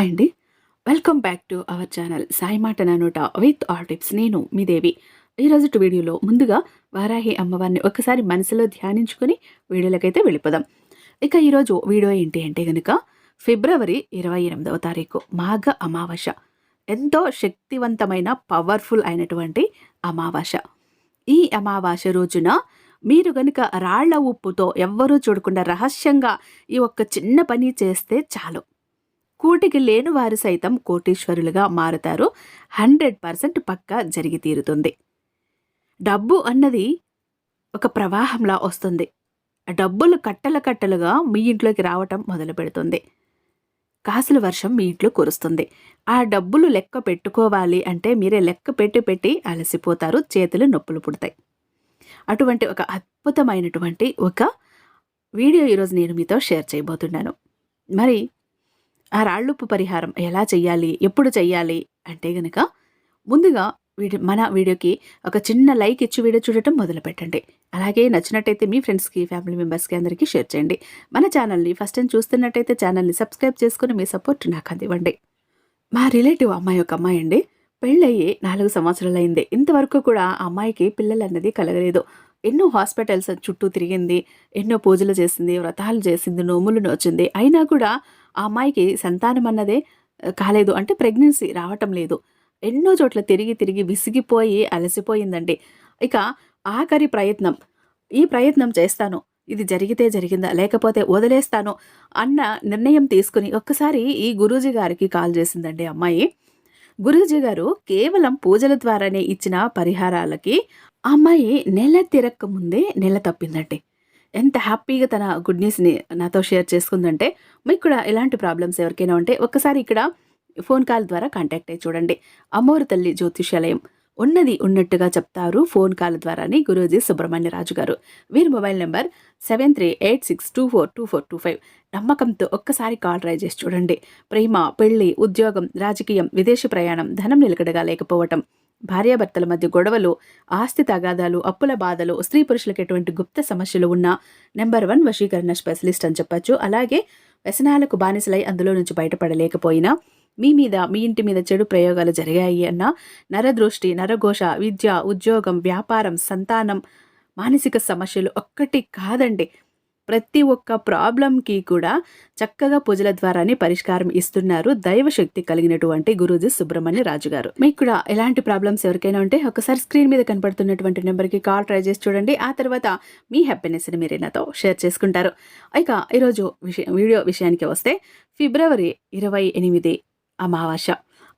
Hi అండి. Welcome back to our channel Sai మాట నానోట విత్ ఆల్ టిప్స్ నేను మీ దేవి. ఈరోజు వీడియోలో ముందుగా వారాహి అమ్మవారిని ఒకసారి మనసులో ధ్యానించుకొని వీడియోలకైతే వెళ్ళిపోదాం. ఇక ఈరోజు వీడియో ఏంటి అంటే కనుక ఫిబ్రవరి ఇరవై ఎనిమిదవ తారీఖు మాఘ అమావాస. ఎంతో శక్తివంతమైన పవర్ఫుల్ అయినటువంటి అమావాస. ఈ అమావాస రోజున మీరు గనుక రాళ్ళ ఉప్పుతో ఎవ్వరూ చూడకుండా రహస్యంగా ఈ ఒక్క చిన్న పని చేస్తే చాలు. కూటికి లేని వారు సైతం కోటీశ్వరులుగా మారుతారు. హండ్రెడ్ పర్సెంట్ పక్కా జరిగి తీరుతుంది. డబ్బు అన్నది ఒక ప్రవాహంలా వస్తుంది. డబ్బులు కట్టల కట్టలుగా మీ ఇంట్లోకి రావటం మొదలు పెడుతుంది. కాసుల వర్షం మీ ఇంట్లో కురుస్తుంది. ఆ డబ్బులు లెక్క పెట్టుకోవాలి అంటే మీరే లెక్క పెట్టి పెట్టి అలసిపోతారు చేతులు నొప్పులు పుడతాయి. అటువంటి ఒక అద్భుతమైనటువంటి ఒక వీడియో ఈరోజు నేను మీతో షేర్ చేయబోతున్నాను. మరి ఆ రాళ్ళుప్పు పరిహారం ఎలా చెయ్యాలి? ఎప్పుడు చెయ్యాలి? అంటే గనక ముందుగా వీడియో మన వీడియోకి ఒక చిన్న లైక్ ఇచ్చి వీడియో చూడటం మొదలు పెట్టండి అలాగే నచ్చినట్టయితే మీ ఫ్రెండ్స్కి ఫ్యామిలీ మెంబర్స్కి అందరికీ షేర్ చేయండి. మన ఛానల్ని ఫస్ట్ టైం చూస్తున్నట్టయితే ఛానల్ని సబ్స్క్రైబ్ చేసుకుని మీ సపోర్ట్ నాకు అందివ్వండి. మా రిలేటివ్ అమ్మాయి ఒక అమ్మాయి అండి. పెళ్ళయ్యి నాలుగు సంవత్సరాలైంది. ఇంతవరకు కూడా ఆ అమ్మాయికి పిల్లలు అన్నది కలగలేదు. ఎన్నో హాస్పిటల్స్ చుట్టూ తిరిగింది. ఎన్నో పూజలు చేసింది వ్రతాలు చేసింది నోములు నోచింది. అయినా కూడా ఆ అమ్మాయికి సంతానం అన్నదే కాలేదు. అంటే ప్రెగ్నెన్సీ రావటం లేదు. ఎన్నో చోట్ల తిరిగి తిరిగి విసిగిపోయి అలసిపోయిందండి. ఇక ఆఖరి ప్రయత్నం. ఈ ప్రయత్నం చేస్తాను. ఇది జరిగితే జరిగిందా? లేకపోతే వదిలేస్తాను అన్న నిర్ణయం తీసుకుని ఒక్కసారి ఈ గురూజీ గారికి కాల్ చేసిందండి అమ్మాయి. గురూజీ గారు కేవలం పూజల ద్వారానే ఇచ్చిన పరిహారాలకి అమ్మాయి నెల తిరక్క ముందే నెల తప్పిందండి. ఎంత హ్యాపీగా తన గుడ్ న్యూస్ని నాతో షేర్ చేసుకుందంటే మీకు కూడా ఎలాంటి ప్రాబ్లమ్స్ ఎవరికైనా ఉంటే ఒక్కసారి ఇక్కడ ఫోన్ కాల్ ద్వారా కాంటాక్ట్ అయ్యి చూడండి. అమ్మోరు తల్లి జ్యోతిషాలయం ఉన్నది ఉన్నట్టుగా చెప్తారు ఫోన్ కాల్ ద్వారానే గురూజీ సుబ్రహ్మణ్య రాజు గారు. వీరి mobile number seven three eight six two four two four two five. నమ్మకంతో ఒక్కసారి కాల్ ట్రై చేసి చూడండి. ప్రేమ పెళ్ళి ఉద్యోగం రాజకీయం విదేశీ ప్రయాణం ధనం నిలకడగా లేకపోవటం. భార్యాభర్తల మధ్య గొడవలు ఆస్తి తగాదాలు అప్పుల బాధలు స్త్రీ పురుషులకు ఎటువంటి గుప్త సమస్యలు ఉన్న నెంబర్ వన్ వశీకరణ స్పెషలిస్ట్ అని చెప్పచ్చు. అలాగే వ్యసనాలకు బానిసలై అందులో నుంచి బయటపడలేకపోయినా మీ మీద మీ ఇంటి మీద చెడు ప్రయోగాలు జరిగాయి అన్న నరదృష్టి నరఘోష విద్య ఉద్యోగం వ్యాపారం సంతానం మానసిక సమస్యలు ఒక్కటి కాదండి. ప్రతి ఒక్క ప్రాబ్లంకి కూడా చక్కగా పూజల ద్వారానే పరిష్కారం ఇస్తున్నారు. దైవశక్తి కలిగినటువంటి గురూజీ సుబ్రహ్మణ్య రాజు గారు. మీకు కూడా ఎలాంటి ప్రాబ్లమ్స్ ఎవరికైనా ఉంటే ఒకసారి స్క్రీన్ మీద కనపడుతున్నటువంటి నెంబర్కి కాల్ ట్రై చేసి చూడండి. ఆ తర్వాత మీ హ్యాపీనెస్ని మీరు నాతో షేర్ చేసుకుంటారు. ఇక ఈరోజు విషయం వీడియో విషయానికి వస్తే ఫిబ్రవరి ఇరవై ఎనిమిది అమావాస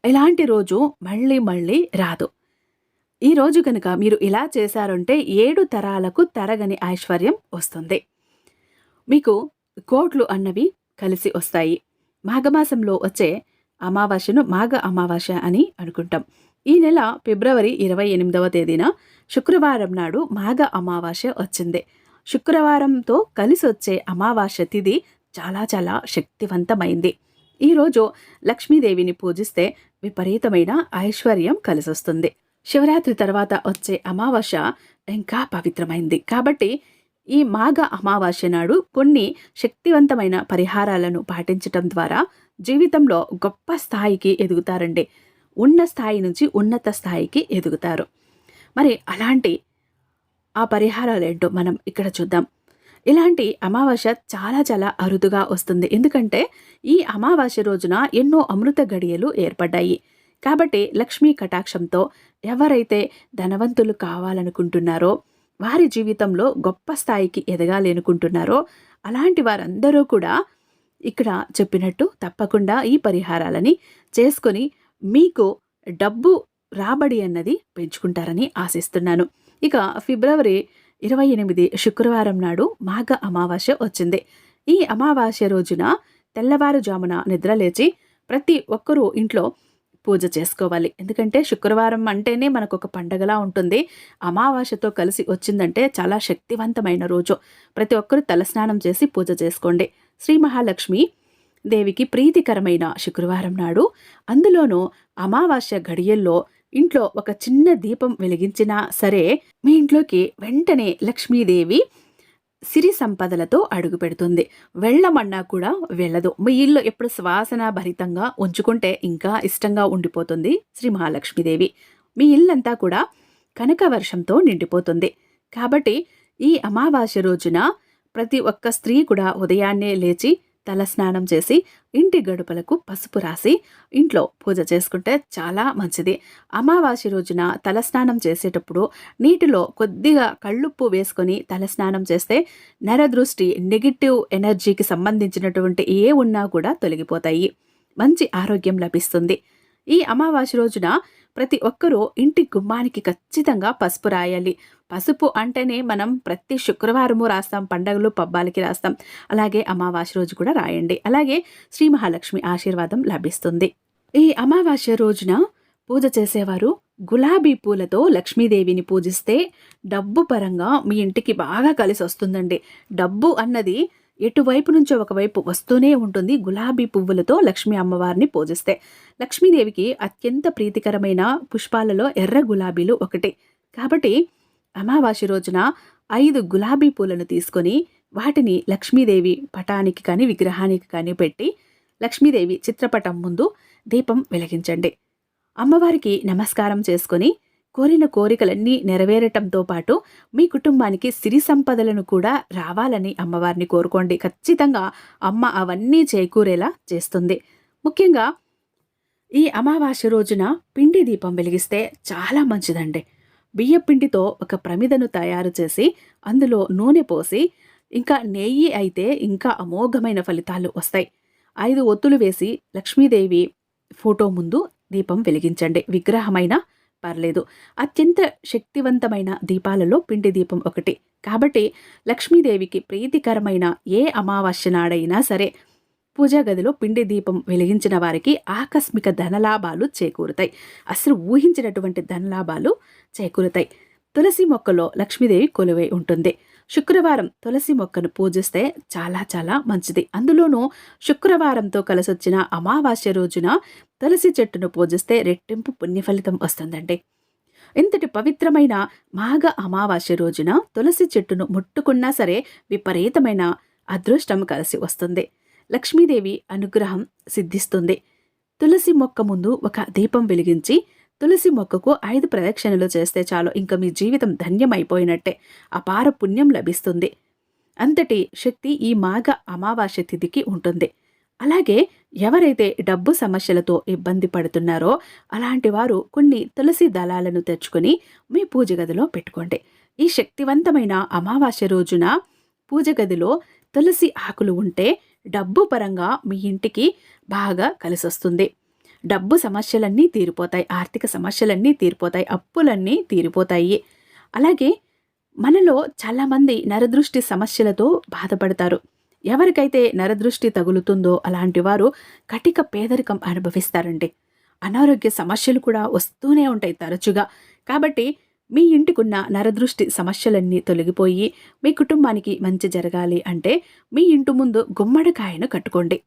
ఇలాంటి రోజు మళ్ళీ మళ్ళీ రాదు. ఈ రోజు కనుక మీరు ఇలా చేశారంటే ఏడు తరాలకు తరగని ఐశ్వర్యం వస్తుంది. మీకు కోట్లు అన్నవి కలిసి వస్తాయి. మాఘమాసంలో వచ్చే అమావాస్యను మాఘ అమావాస్య అని అనుకుంటాం. ఈ నెల ఫిబ్రవరి ఇరవై ఎనిమిదవ తేదీన శుక్రవారం నాడు మాఘ అమావాస్య వచ్చింది. శుక్రవారంతో కలిసి వచ్చే అమావాస్య తిథి చాలా చాలా శక్తివంతమైంది. ఈరోజు లక్ష్మీదేవిని పూజిస్తే విపరీతమైన ఐశ్వర్యం కలిసొస్తుంది. శివరాత్రి తర్వాత వచ్చే అమావాస్య ఇంకా పవిత్రమైంది. కాబట్టి ఈ మాఘ అమావాస్య నాడు కొన్ని శక్తివంతమైన పరిహారాలను పాటించటం ద్వారా జీవితంలో గొప్ప స్థాయికి ఎదుగుతారండి. ఉన్న స్థాయి నుంచి ఉన్నత స్థాయికి ఎదుగుతారు. మరి అలాంటి ఆ పరిహారాలు ఏంటో మనం ఇక్కడ చూద్దాం. ఇలాంటి అమావాస్య చాలా చాలా అరుదుగా వస్తుంది. ఎందుకంటే ఈ అమావాస్య రోజున ఎన్నో అమృత గడియలు ఏర్పడ్డాయి. కాబట్టి లక్ష్మీ కటాక్షంతో ఎవరైతే ధనవంతులు కావాలనుకుంటున్నారో వారి జీవితంలో గొప్ప స్థాయికి ఎదగాలనుకుంటున్నారో అలాంటి వారందరూ కూడా ఇక్కడ చెప్పినట్టు తప్పకుండా ఈ పరిహారాలని చేసుకొని మీకు డబ్బు రాబడి అన్నది పెంచుకుంటారని ఆశిస్తున్నాను. ఇక ఫిబ్రవరి ఇరవై ఎనిమిది శుక్రవారం నాడు మాఘ అమావాస్య వచ్చింది. ఈ అమావాస్య రోజున తెల్లవారుజామున నిద్రలేచి ప్రతి ఒక్కరూ ఇంట్లో పూజ చేసుకోవాలి. ఎందుకంటే శుక్రవారం అంటేనే మనకు ఒక పండగలా ఉంటుంది. అమావాస్యతో కలిసి వచ్చిందంటే చాలా శక్తివంతమైన రోజు. ప్రతి ఒక్కరూ తలస్నానం చేసి పూజ చేసుకోండి. శ్రీ మహాలక్ష్మి దేవికి ప్రీతికరమైన శుక్రవారం నాడు అందులోనూ అమావాస్య గడియల్లో ఇంట్లో ఒక చిన్న దీపం వెలిగించినా సరే మీ ఇంట్లోకి వెంటనే లక్ష్మీదేవి సిరి సంపదలతో అడుగుపెడుతుంది వెళ్ళమన్నా కూడా వెళ్ళదు. మీ ఇల్లు ఎప్పుడు సువాసన భరితంగా ఉంచుకుంటే ఇంకా ఇష్టంగా ఉండిపోతుంది శ్రీ మహాలక్ష్మీదేవి. మీ ఇల్లంతా కూడా కనక వర్షంతో నిండిపోతుంది. కాబట్టి ఈ అమావాస్య రోజున ప్రతి ఒక్క స్త్రీ కూడా ఉదయాన్నే లేచి తలస్నానం చేసి ఇంటి గడుపలకు పసుపు రాసి ఇంట్లో పూజ చేసుకుంటే చాలా మంచిది. అమావాస్య రోజున తలస్నానం చేసేటప్పుడు నీటిలో కొద్దిగా కళ్ళుప్పు వేసుకొని తలస్నానం చేస్తే నరదృష్టి నెగిటివ్ ఎనర్జీకి సంబంధించినటువంటి ఏ ఉన్నా కూడా తొలగిపోతాయి. మంచి ఆరోగ్యం లభిస్తుంది. ఈ అమావాస్య రోజున ప్రతి ఒక్కరూ ఇంటి గుమ్మానికి ఖచ్చితంగా పసుపు రాయాలి. పసుపు అంటేనే మనం ప్రతి శుక్రవారము రాస్తాం పండగలు పబ్బాలకి రాస్తాం. అలాగే అమావాస్య రోజు కూడా రాయండి. అలాగే శ్రీ మహాలక్ష్మి ఆశీర్వాదం లభిస్తుంది. ఈ అమావాస్య రోజున పూజ చేసేవారు గులాబీ పూలతో లక్ష్మీదేవిని పూజిస్తే డబ్బు పరంగా మీ ఇంటికి బాగా కలిసి వస్తుందండి డబ్బు అన్నది ఎటువైపు నుంచో ఒకవైపు వస్తూనే ఉంటుంది గులాబీ పువ్వులతో లక్ష్మీ అమ్మవారిని పూజిస్తే. లక్ష్మీదేవికి అత్యంత ప్రీతికరమైన పుష్పాలలో ఎర్ర గులాబీలు ఒకటి. కాబట్టి అమావాస్య రోజున ఐదు గులాబీ పూలను తీసుకొని వాటిని లక్ష్మీదేవి పటానికి కానీ విగ్రహానికి కానీ పెట్టి లక్ష్మీదేవి చిత్రపటం ముందు దీపం వెలిగించండి. అమ్మవారికి నమస్కారం చేసుకొని కోరిన కోరికలన్నీ నెరవేరటంతో పాటు మీ కుటుంబానికి సిరి సంపదలను కూడా రావాలని అమ్మవారిని కోరుకోండి. ఖచ్చితంగా అమ్మ అవన్నీ చేకూరేలా చేస్తుంది. ముఖ్యంగా ఈ అమావాస్య రోజున పిండి దీపం వెలిగిస్తే చాలా మంచిదండి. బియ్య పిండితో ఒక ప్రమిదను తయారు చేసి అందులో నూనె పోసి ఇంకా నెయ్యి అయితే ఇంకా అమోఘమైన ఫలితాలు వస్తాయి. ఐదు ఒత్తులు వేసి లక్ష్మీదేవి ఫోటో ముందు దీపం వెలిగించండి. విగ్రహమైన పర్లేదు. అత్యంత శక్తివంతమైన దీపాలలో పిండి దీపం ఒకటి. కాబట్టి లక్ష్మీదేవికి ప్రీతికరమైన ఏ అమావాస్య నాడైనా సరే పూజా గదిలో పిండి దీపం వెలిగించిన వారికి ఆకస్మిక ధనలాభాలు చేకూరుతాయి. అసలు ఊహించినటువంటి ధనలాభాలు చేకూరుతాయి. తులసి మొక్కలో లక్ష్మీదేవి కొలువై ఉంటుంది. శుక్రవారం తులసి మొక్కను పూజిస్తే చాలా చాలా మంచిది. అందులోనూ శుక్రవారంతో కలిసొచ్చిన అమావాస్య రోజున తులసి చెట్టును పూజిస్తే రెట్టింపు పుణ్యఫలితం వస్తుందండి. ఇంతటి పవిత్రమైన మాఘ అమావాస్య రోజున తులసి చెట్టును ముట్టుకున్నా సరే విపరీతమైన అదృష్టం కలిసి వస్తుంది. లక్ష్మీదేవి అనుగ్రహం సిద్ధిస్తుంది. తులసి మొక్క ముందు ఒక దీపం వెలిగించి తులసి మొక్కకు ఐదు ప్రదక్షిణలు చేస్తే చాలు ఇంకా మీ జీవితం ధన్యమైపోయినట్టే అపార పుణ్యం లభిస్తుంది. అంతటి శక్తి ఈ మాఘ అమావాస్య తిథికి ఉంటుంది. అలాగే ఎవరైతే డబ్బు సమస్యలతో ఇబ్బంది పడుతున్నారో అలాంటి వారు కొన్ని తులసి దళాలను తెచ్చుకొని మీ పూజ గదిలో పెట్టుకోండి. ఈ శక్తివంతమైన అమావాస్య రోజున పూజ గదిలో తులసి ఆకులు ఉంటే డబ్బు పరంగా మీ ఇంటికి బాగా కలిసొస్తుంది. డబ్బు సమస్యలన్నీ తీరిపోతాయి ఆర్థిక సమస్యలన్నీ తీరిపోతాయి అప్పులన్నీ తీరిపోతాయి. అలాగే మనలో చాలామంది నరదృష్టి సమస్యలతో బాధపడతారు. ఎవరికైతే నరదృష్టి తగులుతుందో అలాంటి వారు కటిక పేదరికం అనుభవిస్తారండి. అనారోగ్య సమస్యలు కూడా వస్తూనే ఉంటాయి తరచుగా. కాబట్టి మీ ఇంటికున్న నరదృష్టి సమస్యలన్నీ తొలగిపోయి మీ కుటుంబానికి మంచి జరగాలి అంటే మీ ఇంటి ముందు గుమ్మడికాయను కట్టుకోండి.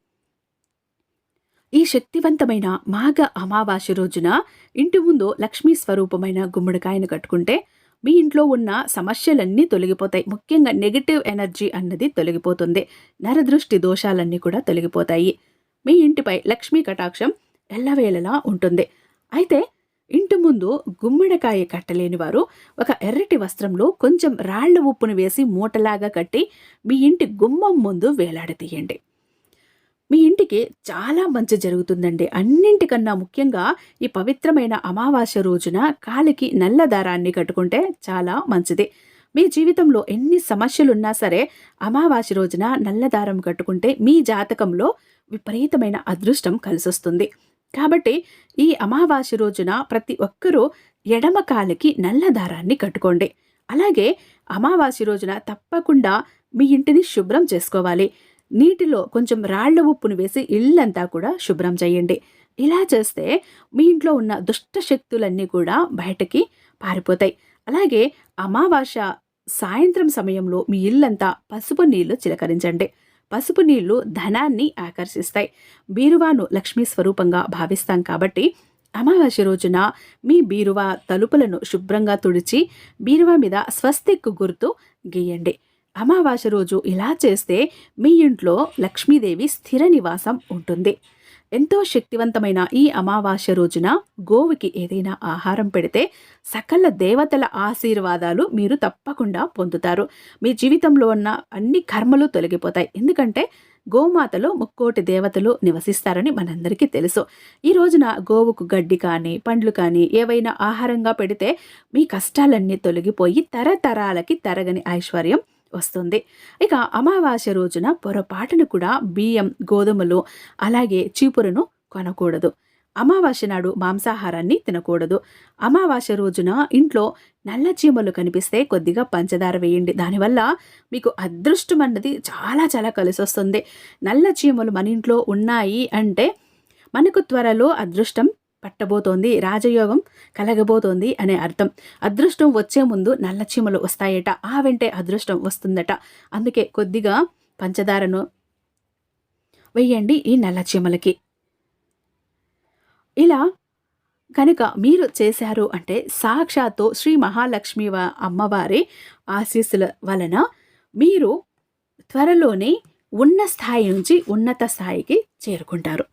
ఈ శక్తివంతమైన మాఘ అమావాస్య రోజున ఇంటి ముందు లక్ష్మీ స్వరూపమైన గుమ్మడికాయను కట్టుకుంటే మీ ఇంట్లో ఉన్న సమస్యలన్నీ తొలగిపోతాయి. ముఖ్యంగా నెగిటివ్ ఎనర్జీ అన్నది తొలగిపోతుంది. నరదృష్టి దోషాలన్నీ కూడా తొలగిపోతాయి. మీ ఇంటిపై లక్ష్మీ కటాక్షం ఎల్లవేళలా ఉంటుంది. అయితే ఇంటి ముందు గుమ్మడికాయ కట్టలేని వారు ఒక ఎర్రటి వస్త్రంలో కొంచెం రాళ్ళ ఉప్పును వేసి మూటలాగా కట్టి మీ ఇంటి గుమ్మం ముందు వేలాడతీయండి. మీ ఇంటికి చాలా మంచి జరుగుతుందండి. అన్నింటికన్నా ముఖ్యంగా ఈ పవిత్రమైన అమావాస్య రోజున కాలికి నల్ల దారాన్ని కట్టుకుంటే చాలా మంచిది. మీ జీవితంలో ఎన్ని సమస్యలున్నా సరే అమావాస్య రోజున నల్ల దారం కట్టుకుంటే మీ జాతకంలో విపరీతమైన అదృష్టం కలిసొస్తుంది. కాబట్టి ఈ అమావాస్య రోజున ప్రతి ఒక్కరూ ఎడమ కాలికి నల్ల దారాన్ని కట్టుకోండి. అలాగే అమావాస్య రోజున తప్పకుండా మీ ఇంటిని శుభ్రం చేసుకోవాలి. నీటిలో కొంచెం రాళ్ళ ఉప్పును వేసి ఇల్లంతా కూడా శుభ్రం చేయండి. ఇలా చేస్తే మీ ఇంట్లో ఉన్న దుష్ట శక్తులన్నీ కూడా బయటకి పారిపోతాయి. అలాగే అమావాస్య సాయంత్రం సమయంలో మీ ఇల్లంతా పసుపు నీళ్ళు చిలకరించండి. పసుపు నీళ్ళు ధనాన్ని ఆకర్షిస్తాయి. బీరువాను లక్ష్మీ స్వరూపంగా భావిస్తాం కాబట్టి అమావాస్య రోజున మీ బీరువా తలుపులను శుభ్రంగా తుడిచి బీరువా మీద స్వస్తిక్ గుర్తు గీయండి. అమావాస్య రోజు ఇలా చేస్తే మీ ఇంట్లో లక్ష్మీదేవి స్థిర నివాసం ఉంటుంది. ఎంతో శక్తివంతమైన ఈ అమావాస్య రోజున గోవుకి ఏదైనా ఆహారం పెడితే సకల దేవతల ఆశీర్వాదాలు మీరు తప్పకుండా పొందుతారు. మీ జీవితంలో ఉన్న అన్ని కర్మలు తొలగిపోతాయి. ఎందుకంటే గోమాతలో ముక్కోటి దేవతలు నివసిస్తారని మనందరికీ తెలుసు. ఈ రోజున గోవుకు గడ్డి కానీ పండ్లు కానీ ఏవైనా ఆహారంగా పెడితే మీ కష్టాలన్నీ తొలగిపోయి తరతరాలకి తరగని ఐశ్వర్యం వస్తుంది. ఇక అమావాస్య రోజున పొరపాటును కూడా బియ్యం గోధుమలు అలాగే చీపురును కొనకూడదు. అమావాస్య నాడు మాంసాహారాన్ని తినకూడదు. అమావాస్య రోజున ఇంట్లో నల్ల చీమలు కనిపిస్తే కొద్దిగా పంచదార వేయండి. దానివల్ల మీకు అదృష్టం అన్నది చాలా చాలా కలిసి వస్తుంది. నల్ల చీమలు మన ఇంట్లో ఉన్నాయి అంటే మనకు త్వరలో అదృష్టం పట్టబోతోంది రాజయోగం కలగబోతోంది అనే అర్థం. అదృష్టం వచ్చే ముందు నల్ల చీమలు వస్తాయట ఆ వెంటే అదృష్టం వస్తుందట. అందుకే కొద్దిగా పంచదారను వెయ్యండి ఈ నల్ల చీమలకి. ఇలా కనుక మీరు చేశారు అంటే సాక్షాత్తు శ్రీ మహాలక్ష్మి అమ్మవారి ఆశీస్సుల వలన మీరు త్వరలోనే ఉన్న స్థాయి నుంచి ఉన్నత స్థాయికి చేరుకుంటారు.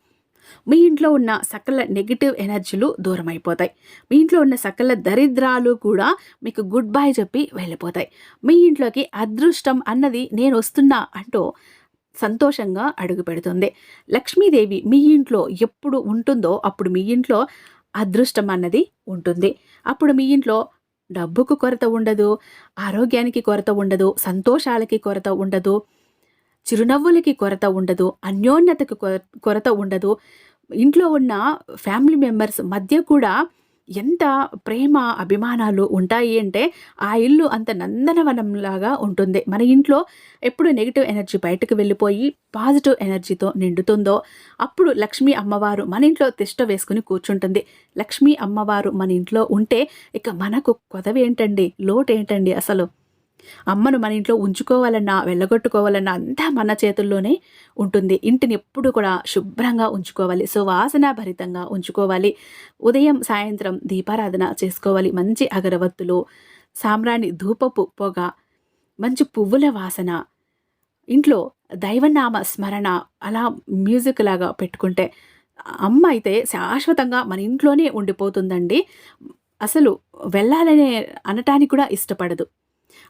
మీ ఇంట్లో ఉన్న సకల నెగిటివ్ ఎనర్జీలు దూరం అయిపోతాయి మీ ఇంట్లో ఉన్న సకల దరిద్రాలు కూడా మీకు గుడ్ బై చెప్పి వెళ్ళిపోతాయి. మీ ఇంట్లోకి అదృష్టం అన్నది నేను వస్తున్నా అంటూ సంతోషంగా అడుగు పెడుతుంది. లక్ష్మీదేవి మీ ఇంట్లో ఎప్పుడు ఉంటుందో అప్పుడు మీ ఇంట్లో అదృష్టం అన్నది ఉంటుంది. అప్పుడు మీ ఇంట్లో డబ్బుకు కొరత ఉండదు ఆరోగ్యానికి కొరత ఉండదు సంతోషాలకి కొరత ఉండదు చిరునవ్వులకి కొరత ఉండదు అన్యోన్యతకు కొరత ఉండదు. ఇంట్లో ఉన్న ఫ్యామిలీ మెంబర్స్ మధ్య కూడా ఎంత ప్రేమ అభిమానాలు ఉంటాయి అంటే ఆ ఇల్లు అంత నందనవనంలాగా ఉంటుంది. మన ఇంట్లో ఎప్పుడు నెగిటివ్ ఎనర్జీ బయటకు వెళ్ళిపోయి పాజిటివ్ ఎనర్జీతో నిండుతుందో అప్పుడు లక్ష్మీ అమ్మవారు మన ఇంట్లో తిష్ట వేసుకుని కూర్చుంటుంది. లక్ష్మీ అమ్మవారు మన ఇంట్లో ఉంటే ఇక మనకు కొదవి ఏంటండి లోటు ఏంటండి అసలు? అమ్మను మన ఇంట్లో ఉంచుకోవాలన్నా వెళ్ళగొట్టుకోవాలన్నా అంతా మన చేతుల్లోనే ఉంటుంది. ఇంటిని ఎప్పుడు కూడా శుభ్రంగా ఉంచుకోవాలి. సువాసన భరితంగా ఉంచుకోవాలి. ఉదయం సాయంత్రం దీపారాధన చేసుకోవాలి. మంచి అగరవత్తులు సాంబ్రాణి ధూపపు పొగ మంచి పువ్వుల వాసన. ఇంట్లో దైవనామ స్మరణ అలా మ్యూజిక్ లాగా పెట్టుకుంటే అమ్మ అయితే శాశ్వతంగా మన ఇంట్లోనే ఉండిపోతుందండి. అసలు వెళ్ళాలనే అనటానికి కూడా ఇష్టపడదు.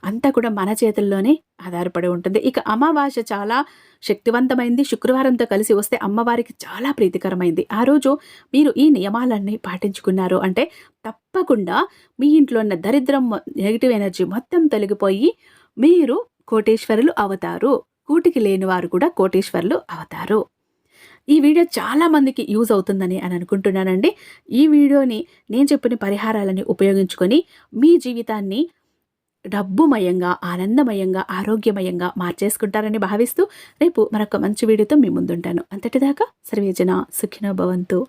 అంతా కూడా మన చేతుల్లోనే ఆధారపడి ఉంటుంది. ఇక అమావాస్య చాలా శక్తివంతమైంది. శుక్రవారంతో కలిసి వస్తే అమ్మవారికి చాలా ప్రీతికరమైంది. ఆ రోజు మీరు ఈ నియమాలన్నీ పాటించుకున్నారు అంటే తప్పకుండా మీ ఇంట్లో ఉన్న దరిద్రం నెగిటివ్ ఎనర్జీ మొత్తం తొలగిపోయి మీరు కోటేశ్వరులు అవుతారు. కూటికి లేని వారు కూడా కోటేశ్వరులు అవుతారు. ఈ వీడియో చాలామందికి యూజ్ అవుతుందని అని అనుకుంటున్నానండి. ఈ వీడియోని నేను చెప్పిన పరిహారాలని ఉపయోగించుకొని మీ జీవితాన్ని డబ్బుమయంగా ఆనందమయంగా ఆరోగ్యమయంగా మార్చేసుకుంటారని భావిస్తూ రేపు మరొక మంచి వీడియోతో మీ ముందుంటాను. అంతటిదాకా సర్వేజన సుఖినో భవంతు.